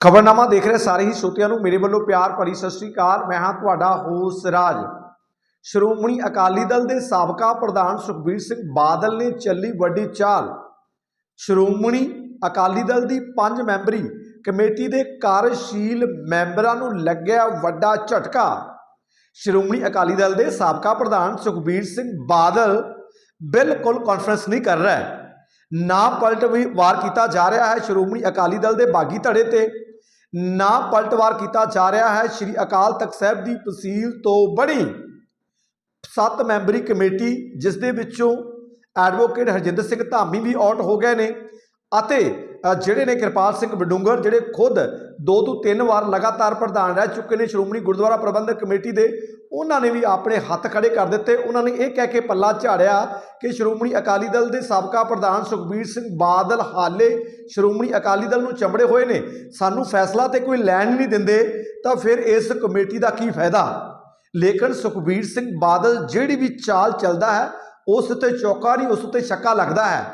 ਖਬਰਨਾਮਾ ਦੇਖ ਰਹੇ ਸਾਰੇ ਹੀ ਸਰੋਤਿਆਂ ਨੂੰ ਮੇਰੇ ਵੱਲੋਂ ਪਿਆਰ ਭਰੀ ਸਤਿ ਸ੍ਰੀ ਅਕਾਲ। ਮੈਂ ਹਾਂ ਤੁਹਾਡਾ ਹੋਸ ਰਾਜ। ਸ਼੍ਰੋਮਣੀ ਅਕਾਲੀ ਦਲ ਦੇ ਸਾਬਕਾ ਪ੍ਰਧਾਨ ਸੁਖਬੀਰ ਸਿੰਘ ਬਾਦਲ ਨੇ ਚੱਲੀ ਵੱਡੀ ਚਾਲ। ਸ਼੍ਰੋਮਣੀ ਅਕਾਲੀ ਦਲ ਦੀ ਪੰਜ ਮੈਂਬਰੀ ਕਮੇਟੀ ਦੇ ਕਾਰਜਸ਼ੀਲ ਮੈਂਬਰਾਂ ਨੂੰ ਲੱਗਿਆ ਵੱਡਾ ਝਟਕਾ। ਸ਼੍ਰੋਮਣੀ ਅਕਾਲੀ ਦਲ ਦੇ ਸਾਬਕਾ ਪ੍ਰਧਾਨ ਸੁਖਬੀਰ ਸਿੰਘ ਬਾਦਲ ਬਿਲਕੁਲ ਕਾਨਫਰੰਸ ਨਹੀਂ ਕਰ ਰਿਹਾ। ਹੈ ਨਾ ਪਲਟਵੀ ਵਾਰ ਕੀਤਾ ਜਾ ਰਿਹਾ ਹੈ। ਸ਼੍ਰੋਮਣੀ ਅਕਾਲੀ ਦਲ ਦੇ ਬਾਗੀ ਧੜੇ ਤੇ ਨਾ ਪਲਟਵਾਰ ਕੀਤਾ ਜਾ ਰਿਹਾ ਹੈ। ਸ੍ਰੀ ਅਕਾਲ ਤਖਤ ਸਾਹਿਬ ਦੀ ਤਹਿਸੀਲ ਤੋਂ ਬਣੀ ਸੱਤ ਮੈਂਬਰੀ ਕਮੇਟੀ, ਜਿਸ ਦੇ ਵਿੱਚੋਂ ਐਡਵੋਕੇਟ ਹਰਜਿੰਦਰ ਸਿੰਘ ਧਾਮੀ ਵੀ ਆਊਟ ਹੋ ਗਏ ਨੇ ਅਤੇ ਜਿਹੜੇ ਨੇ ਕਿਰਪਾਲ ਸਿੰਘ ਬਡੂੰਗਰ ਜਿਹੜੇ ਖੁਦ ਦੋ ਤੋਂ ਤਿੰਨ ਵਾਰ ਲਗਾਤਾਰ ਪ੍ਰਧਾਨ ਰਹਿ ਚੁੱਕੇ ਨੇ, ਸ਼੍ਰੋਮਣੀ ਗੁਰਦੁਆਰਾ ਪ੍ਰਬੰਧਕ ਕਮੇਟੀ ਦੇ ਉਹਨਾਂ ਨੇ ਵੀ ਆਪਣੇ ਹੱਥ ਖੜੇ ਕਰ ਦਿੱਤੇ। ਉਹਨਾਂ ਨੇ ਇਹ ਕਹਿ ਕੇ ਪੱਲਾ ਝਾੜਿਆ ਕਿ ਸ਼੍ਰੋਮਣੀ ਅਕਾਲੀ ਦਲ ਦੇ ਸਾਬਕਾ ਪ੍ਰਧਾਨ ਸੁਖਬੀਰ ਸਿੰਘ ਬਾਦਲ ਹਾਲੇ ਸ਼੍ਰੋਮਣੀ ਅਕਾਲੀ ਦਲ ਨੂੰ ਚੰਬੜੇ ਹੋਏ ਨੇ। ਸਾਨੂੰ ਫੈਸਲਾ ਤੇ ਕੋਈ ਲੈਣ ਨਹੀਂ ਦਿੰਦੇ, ਤਾਂ ਫਿਰ ਇਸ ਕਮੇਟੀ ਦਾ ਕੀ ਫਾਇਦਾ? ਲੇਕਿਨ ਸੁਖਬੀਰ ਸਿੰਘ ਬਾਦਲ ਜਿਹੜੀ ਵੀ ਚਾਲ ਚੱਲਦਾ ਹੈ, ਉਸ 'ਤੇ ਚੌਕਾ ਨਹੀਂ, ਉਸ ਉੱਤੇ ਛੱਕਾ ਲੱਗਦਾ ਹੈ।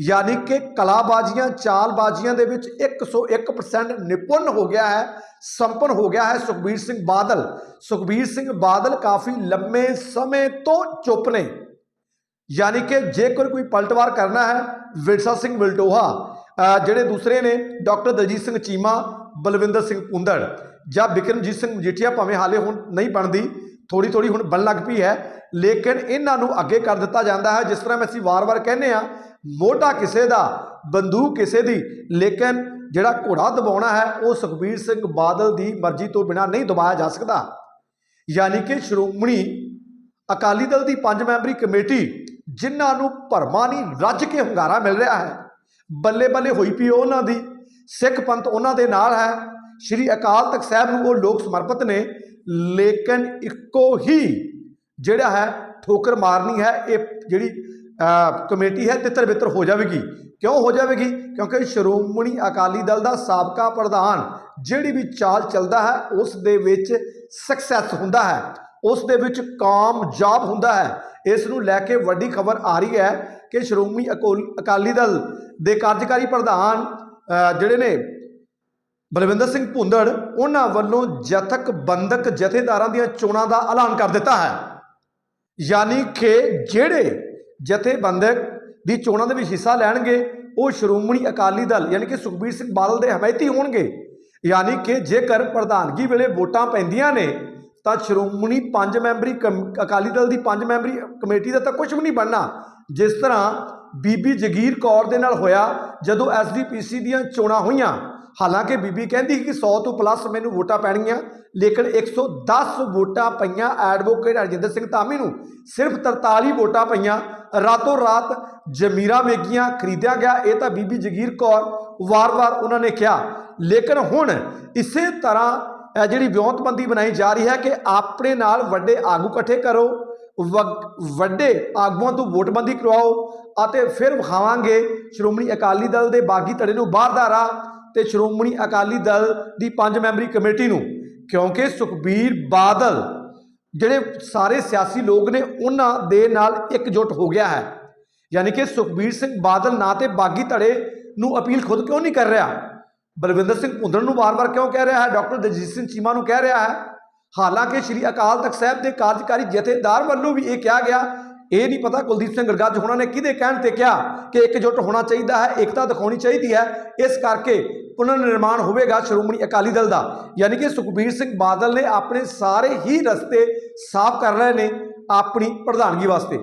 ਯਾਨੀ ਕਿ ਕਲਾਬਾਜ਼ੀਆਂ, ਚਾਲਬਾਜ਼ੀਆਂ ਦੇ ਵਿੱਚ 101% ਨਿਪੁੰਨ ਹੋ ਗਿਆ ਹੈ, ਸੰਪਨ ਹੋ ਗਿਆ ਹੈ ਸੁਖਬੀਰ ਸਿੰਘ ਬਾਦਲ। ਸੁਖਬੀਰ ਸਿੰਘ ਬਾਦਲ ਕਾਫੀ ਲੰਮੇ ਸਮੇਂ ਤੋਂ ਚੁੱਪ ਨੇ। ਯਾਨੀ ਕਿ ਜੇਕਰ ਕੋਈ ਪਲਟਵਾਰ ਕਰਨਾ ਹੈ, ਵਿਰਸਾ ਸਿੰਘ ਵਿਲਟੋਹਾ ਜਿਹੜੇ ਦੂਸਰੇ ਨੇ, ਡਾਕਟਰ ਦਲਜੀਤ ਸਿੰਘ ਚੀਮਾ, ਬਲਵਿੰਦਰ ਸਿੰਘ ਪੁੰਦੜ ਜਾਂ ਬਿਕਰਮਜੀਤ ਸਿੰਘ ਮਜੀਠੀਆ, ਭਾਵੇਂ ਹਾਲੇ ਹੁਣ ਨਹੀਂ ਬਣਦੀ ਥੋੜੀ ਥੋੜੀ ਹੁਣ ਬਣ ਲੱਗ ਪਈ ਹੈ, ਲੇਕਿਨ ਇਹਨਾਂ ਨੂੰ ਅੱਗੇ ਕਰ ਦਿੱਤਾ ਜਾਂਦਾ ਹੈ, ਜਿਸ ਤਰ੍ਹਾਂ ਮੈਂ ਅਸੀਂ ਵਾਰ-ਵਾਰ ਕਹਿੰਦੇ ਆ ਮੋਢਾ ਕਿਸੇ ਦਾ, ਬੰਦੂਕ ਕਿਸੇ ਦੀ, ਲੇਕਿਨ ਜਿਹੜਾ ਘੋੜਾ ਦਬਾਉਣਾ ਹੈ, ਉਹ ਸੁਖਬੀਰ ਸਿੰਘ ਬਾਦਲ ਦੀ ਮਰਜ਼ੀ ਤੋਂ ਬਿਨਾ ਨਹੀਂ ਦਬਾਇਆ ਜਾ ਸਕਦਾ। ਯਾਨੀ ਕਿ ਸ਼੍ਰੋਮਣੀ ਅਕਾਲੀ ਦਲ ਦੀ ਪੰਜ ਮੈਂਬਰੀ ਕਮੇਟੀ, ਜਿਨ੍ਹਾਂ ਨੂੰ ਭਰਮਾਂ ਨਹੀਂ, ਰੱਜ ਕੇ ਹੁੰਗਾਰਾ ਮਿਲ ਰਿਹਾ ਹੈ। ਬੱਲੇ ਬੱਲੇ ਹੋਈ ਪਈ ਉਹਨਾਂ ਦੀ, ਸਿੱਖ ਪੰਥ ਉਹਨਾਂ ਦੇ ਨਾਲ ਹੈ। ਸ਼੍ਰੀ ਅਕਾਲ ਤਖਤ ਸਾਹਿਬ ਨੂੰ ਉਹ ਲੋਕ ਸਮਰਪਿਤ ਨੇ। ਲੇਕਿਨ ਇੱਕੋ ਹੀ ਜਿਹੜਾ ਹੈ ਠੋਕਰ ਮਾਰਨੀ ਹੈ, ਇਹ ਜਿਹੜੀ ਕਮੇਟੀ ਹੈ, ਤਿੱਤਰ ਬਿੱਤਰ ਹੋ ਜਾਵੇਗੀ। ਕਿਉਂ ਹੋ ਜਾਵੇਗੀ? ਕਿਉਂਕਿ ਸ਼੍ਰੋਮਣੀ ਅਕਾਲੀ ਦਲ ਦਾ ਸਾਬਕਾ ਪ੍ਰਧਾਨ ਜਿਹੜੀ ਵੀ ਚਾਲ ਚੱਲਦਾ ਹੈ, ਉਸ ਦੇ ਵਿੱਚ ਸਕਸੈਸ ਹੁੰਦਾ ਹੈ। ਉਸ ਦੇ ਵਿੱਚ ਕਾਮਯਾਬ ਹੁੰਦਾ ਹੈ। ਇਸ ਨੂੰ ਲੈ ਕੇ ਵੱਡੀ ਖਬਰ ਆ ਰਹੀ ਹੈ ਕਿ ਸ਼੍ਰੋਮਣੀ ਅਕੋਲ- ਅਕਾਲੀ ਦਲ ਦੇ ਕਾਰਜਕਾਰੀ ਪ੍ਰਧਾਨ ਜਿਹੜੇ ਨੇ ਬਲਵਿੰਦਰ ਸਿੰਘ ਭੁੰਦੜ ਉਹਨਾਂ ਵੱਲੋਂ ਜਥਕ ਬੰਦਕ ਜਥੇਦਾਰਾਂ ਦੀਆਂ ਚੋਣਾਂ ਦਾ ਐਲਾਨ ਕਰ ਦਿੱਤਾ ਹੈ। ਯਾਨੀ ਕਿ ਜਿਹੜੇ ਜਥੇਬੰਦਕ ਦੀ ਚੋਣਾਂ ਦੇ ਵਿੱਚ ਹਿੱਸਾ ਲੈਣਗੇ, ਉਹ ਸ਼੍ਰੋਮਣੀ ਅਕਾਲੀ ਦਲ ਯਾਨੀ ਕਿ ਸੁਖਬੀਰ ਸਿੰਘ ਬਾਦਲ ਦੇ ਹਮਾਇਤੀ ਹੋਣਗੇ। ਯਾਨੀ ਕਿ ਜੇਕਰ ਪ੍ਰਧਾਨਗੀ ਵੇਲੇ ਵੋਟਾਂ ਪੈਂਦੀਆਂ ਨੇ, ਤਾਂ ਸ਼੍ਰੋਮਣੀ ਪੰਜ ਮੈਂਬਰੀ ਕਮ- ਅਕਾਲੀ ਦਲ ਦੀ ਪੰਜ ਮੈਂਬਰੀ ਕਮੇਟੀ ਦਾ ਤਾਂ ਕੁਝ ਵੀ ਨਹੀਂ ਬਣਨਾ। ਜਿਸ ਤਰ੍ਹਾਂ ਬੀਬੀ ਜਗੀਰ ਕੌਰ ਦੇ ਨਾਲ ਹੋਇਆ, ਜਦੋਂ ਐਸਜੀਪੀਸੀ ਦੀਆਂ ਚੋਣਾਂ ਹੋਈਆਂ ਹਾਲਾਂਕਿ ਬੀਬੀ ਕਹਿੰਦੀ ਸੀ ਕਿ 100 ਤੋਂ ਪਲੱਸ ਮੈਨੂੰ ਵੋਟਾਂ ਪੈਣਗੀਆਂ, ਲੇਕਿਨ 110 ਵੋਟਾਂ ਪਈਆਂ ਐਡਵੋਕੇਟ ਹਰਜਿੰਦਰ ਸਿੰਘ ਧਾਮੀ ਨੂੰ। ਸਿਰਫ 43 ਵੋਟਾਂ ਪਈਆਂ, ਰਾਤੋਂ ਰਾਤ ਜ਼ਮੀਰਾਂ ਵੇਗੀਆਂ ਖਰੀਦਿਆ ਗਿਆ। ਇਹ ਤਾਂ ਬੀਬੀ ਜਗੀਰ ਕੌਰ ਵਾਰ-ਵਾਰ ਉਹਨਾਂ ਨੇ ਕਿਹਾ। ਲੇਕਿਨ ਹੁਣ ਇਸੇ ਤਰ੍ਹਾਂ ਜਿਹੜੀ ਵਿਉਂਤਬੰਦੀ ਬਣਾਈ ਜਾ ਰਹੀ ਹੈ ਕਿ ਆਪਣੇ ਨਾਲ ਵੱਡੇ ਆਗੂ ਇਕੱਠੇ ਕਰੋ, ਵ- ਵੱਡੇ ਆਗੂਆਂ ਤੋਂ ਵੋਟਬੰਦੀ ਕਰਵਾਓ ਅਤੇ ਫਿਰ ਵਿਖਾਵਾਂਗੇ। ਸ਼੍ਰੋਮਣੀ ਅਕਾਲੀ ਦਲ ਦੇ ਬਾਗੀ ਧੜੇ ਨੂੰ ਬਾਹਰ ਦਾ ਰਾਹ। ਤੇ ਸ਼੍ਰੋਮਣੀ ਅਕਾਲੀ ਦਲ ਦੀ ਪੰਜ ਮੈਂਬਰੀ ਕਮੇਟੀ ਨੂੰ, ਕਿਉਂਕਿ ਸੁਖਬੀਰ ਬਾਦਲ, ਜਿਹੜੇ ਸਾਰੇ ਸਿਆਸੀ ਲੋਕ ਨੇ, ਉਹਨਾਂ ਦੇ ਨਾਲ ਇਕਜੁੱਟ ਹੋ ਗਿਆ ਹੈ। ਯਾਨੀ ਕਿ ਸੁਖਬੀਰ ਸਿੰਘ ਬਾਦਲ ਨਾ ਤੇ ਬਾਗੀ ਧੜੇ ਨੂੰ ਅਪੀਲ ਖੁਦ ਕਿਉਂ ਨਹੀਂ ਕਰ ਰਿਹਾ? ਬਲਵਿੰਦਰ ਸਿੰਘ ਭੁੰਦੜ ਨੂੰ ਵਾਰ-ਵਾਰ ਕਿਉਂ ਕਹਿ ਰਿਹਾ ਹੈ? ਡਾਕਟਰ ਦਲਜੀਤ ਸਿੰਘ ਚੀਮਾ ਨੂੰ ਕਹਿ ਰਿਹਾ ਹੈ। ਹਾਲਾਂਕਿ ਸ੍ਰੀ ਅਕਾਲ ਤਖਤ ਸਾਹਿਬ ਦੇ ਕਾਰਜਕਾਰੀ ਜਥੇਦਾਰ ਵੱਲੋਂ ਵੀ ਇਹ ਕਿਹਾ ਗਿਆ ਇਹ ਨਹੀਂ ਪਤਾ ਕੁਲਦੀਪ ਸਿੰਘ ਗਰਗੱਜ ਹੋਣਾ ਨੇ ਕਿਹਦੇ ਕਹਿਣ ਤੇ ਕਿਹਾ ਕਿ ਇਕਜੁੱਟ ਹੋਣਾ ਚਾਹੀਦਾ ਹੈ, ਏਕਤਾ ਦਿਖਾਉਣੀ ਚਾਹੀਦੀ ਹੈ। ਇਸ ਕਰਕੇ ਪੁਨਰ ਨਿਰਮਾਣ ਹੋਵੇਗਾ ਸ਼੍ਰੋਮਣੀ ਅਕਾਲੀ ਦਲ ਦਾ। ਯਾਨੀ ਕਿ ਸੁਖਬੀਰ ਸਿੰਘ ਬਾਦਲ ਨੇ ਆਪਣੇ ਸਾਰੇ ਹੀ ਰਸਤੇ ਸਾਫ਼ ਕਰ ਰਹੇ ਨੇ ਆਪਣੀ ਪ੍ਰਧਾਨਗੀ ਵਾਸਤੇ।